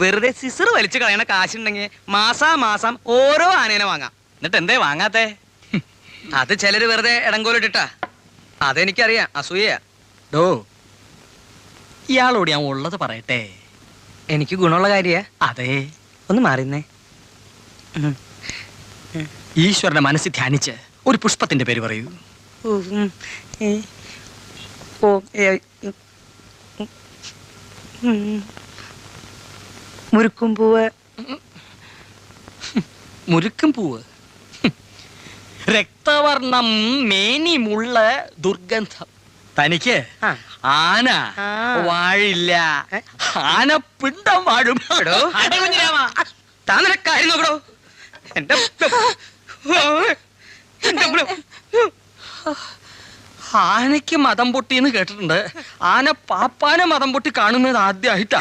വെറുതെ സിസർ വലിച്ചു കളയണ കാശുണ്ടെങ്കിൽ മാസാ മാസം ഓരോ ആനേനെ വാങ്ങാം. എന്നിട്ട് എന്തേ വാങ്ങാത്തേ? അത് ചിലര് വെറുതെ ഇടങ്കോലിട്ടിട്ടാ അതെനിക്കറിയാം അസൂയ ഡോ ഇയാളോട് ഞാൻ ഉള്ളത് പറയട്ടെ? എനിക്ക് ഗുണമുള്ള കാര്യ അതെ. ഒന്ന് മാറിന്നേ. ഈശ്വരന്റെ മനസ്സിൽ ധ്യാനിച്ച് ഒരു പുഷ്പത്തിന്റെ പേര് പറയൂ. ഓ. മുരുക്കും പൂവ്. മുരുക്കും പൂവ്. രക്തവർണം മേനിമുള്ള ദുർഗന്ധം. തനിക്ക് ആന വാഴില്ല. ആന പിണ്ടം വാഴും. താൻ കാര്യം നോക്കടോ. എന്റെ ആനയ്ക്ക് മതം പൊട്ടി എന്ന് കേട്ടിട്ടുണ്ട്. ആന പാപ്പാനെ മതം പൊട്ടി കാണുന്നത് ആദ്യമായിട്ടാ